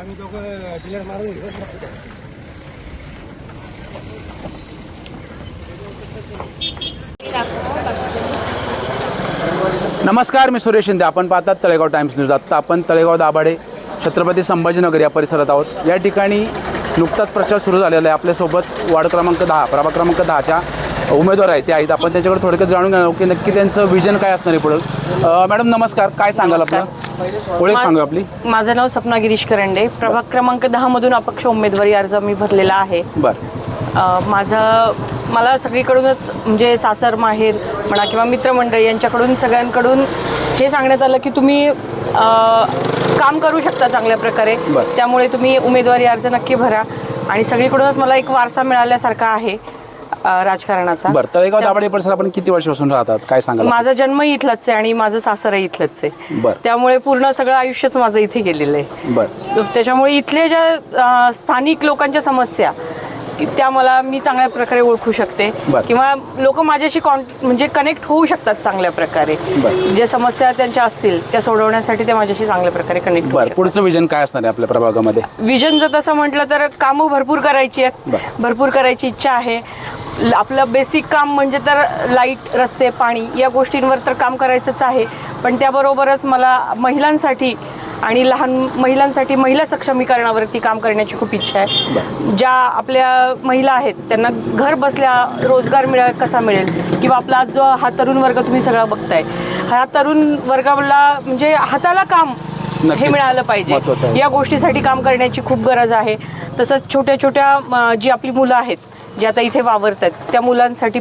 आम्ही दोघं डिलर मारून नमस्कार मी सुरेश शिंदे. आपण पाहतात तळेगाव टाइम्स न्यूज आत्ता आपण तळेगाव दाभाडे छत्रपती संभाजीनगर या परिसरात आहोत. या ठिकाणी नुकताच प्रचार सुरू झालेला आहे. आपल्यासोबत वार्ड क्रमांक दहा प्रभाग क्रमांक दहाच्या उमेदवार आहेत ते आहेत. आपण त्याच्याकडे थोडक्यात जाणून घेणार की नक्की त्यांचं विजन काय असणार आहे पुढं. मॅडम नमस्कार. काय सांगाल आपलं? ओळख सांगा आपली. माझं नाव सपना गिरीश करंडे. प्रभाग क्रमांक दहा मधून अपक्ष उमेदवारी अर्ज मी भरलेला आहे. बरं. माझं मला सगळीकडूनच म्हणजे सासर माहेर म्हणा किंवा मित्रमंडळी यांच्याकडून सगळ्यांकडून हे सांगण्यात आलं की तुम्ही काम करू शकता चांगल्या प्रकारे. त्यामुळे तुम्ही उमेदवारी अर्ज नक्की भरा. आणि सगळीकडूनच मला एक वारसा मिळाल्यासारखा आहे. राजकारणाचा. बरं तळेगाव दाभाडे परिसरात आपण किती वर्षापासून राहतात? काय सांगाल माझा जन्म इथलाच आहे आणि माझं सासरही इथलंच आहे. बरं. त्यामुळे पूर्ण सगळं आयुष्यच माझं इथे गेलेलं आहे. बरं. त्याच्यामुळे इथले ज्या अ, स्थानिक लोकांच्या समस्या की त्या मला मी चांगल्या प्रकारे ओळखू शकते. बरं. किंवा लोक माझ्याशी कॉन म्हणजे कनेक्ट होऊ शकतात चांगल्या प्रकारे. बरं. जे समस्या त्यांच्या असतील त्या सोडवण्यासाठी ते माझ्याशी चांगल्या प्रकारे कनेक्ट बरं पुढचं विजन काय असणार आहे आपल्या प्रभागामध्ये? विजन जर तसं म्हटलं तर कामं भरपूर करायची आहेत. बरं. भरपूर करायची इच्छा आहे. आपलं बेसिक काम म्हणजे तर लाइट रस्ते पाणी या गोष्टींवर तर काम करायचंच आहे. पण त्याबरोबरच मला महिलांसाठी आणि लहान महिलांसाठी महिला सक्षमीकरणावरती काम करण्याची खूप इच्छा आहे. ज्या आपल्या महिला आहेत त्यांना घर बसल्या रोजगार मिळा कसा मिळेल? किंवा आपला जो हा तरुण वर्ग तुम्ही सगळा बघताय हा तरुण वर्गाला म्हणजे हाताला काम हे. मिळालं पाहिजे. या गोष्टीसाठी काम करण्याची खूप गरज आहे. तसंच छोट्या छोट्या जी आपली मुलं आहेत जे आता इथे वावरतात. त्या मुलांसाठी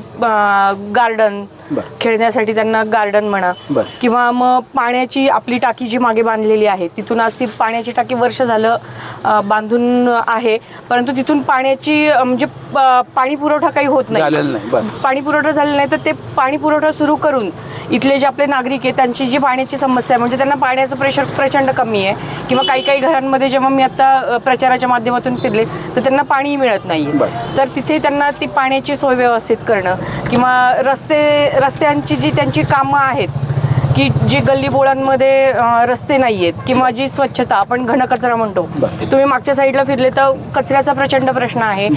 गार्डन खेळण्यासाठी त्यांना गार्डन म्हणा. किंवा मग पाण्याची आपली टाकी जी मागे बांधलेली आहे तिथून आज ती पाण्याची टाकी वर्ष झालं बांधून आहे परंतु तिथून पाण्याची म्हणजे पाणी पुरवठा काही होत नाही. पाणी पुरवठा झालेला नाही तर ते पाणी पुरवठा सुरू करून इथले जे आपले नागरिक आहे त्यांची जी पाण्याची समस्या आहे म्हणजे त्यांना पाण्याचं प्रेशर प्रचंड कमी आहे किंवा काही काही घरांमध्ये जेव्हा मी आता प्रचाराच्या माध्यमातून फिरले तर त्यांना पाणी मिळत नाही. तर तिथे त्यांना ती पाण्याची सोय व्यवस्थित करणं किंवा रस्ते रस्त्यांची जी त्यांची कामं आहेत की जी गल्लीबोळांमध्ये अ, रस्ते नाही आहेत किंवा जी स्वच्छता आपण घनकचरा म्हणतो. तुम्ही मागच्या साईडला फिरले तर कचऱ्याचा प्रचंड प्रश्न आहे.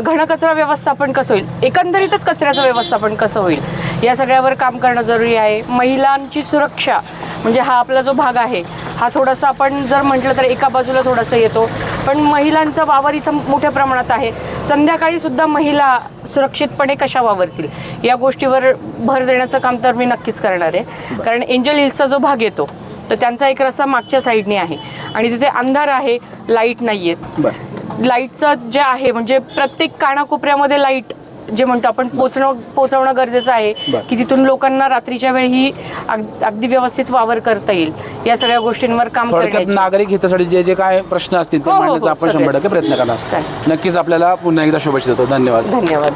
घनकचरा व्यवस्थापन कसं होईल? एकंदरीतच कचऱ्याचं व्यवस्थापन कसं होईल? या सगळ्यावर काम करणं जरुरी आहे. महिलांची सुरक्षा म्हणजे हा आपला जो भाग आहे हा थोडासा आपण जर म्हटलं तर एका बाजूला थोडासा येतो. पण महिलांचा वावर इथं मोठ्या प्रमाणात आहे. संध्याकाळी सुद्धा महिला सुरक्षितपणे कशा वावरतील? या गोष्टीवर भर देण्याचं काम तर मी नक्कीच करणार आहे. कारण एंजल हिल्सचा जो भाग येतो तर त्यांचा एक रस्ता मागच्या साईडने आहे. आणि तिथे अंधार आहे लाइट नाही आहेत लाईटचं जे आहे म्हणजे प्रत्येक कानाकोपऱ्यामध्ये लाइट जे म्हणतो आपण पोचणं पोचवणं गरजेचं आहे की तिथून लोकांना रात्रीच्या वेळी ही अगदी व्यवस्थित वावर करता येईल. या सगळ्या गोष्टींवर काम करत नागरिक हितासाठी जे जे काय प्रश्न असतील ते हो, हो, मांडण्याचा हो, आपण शंभर टक्के प्रयत्न करणार. नक्कीच आपल्याला पुन्हा एकदा शुभेच्छा देतो. धन्यवाद. धन्यवाद.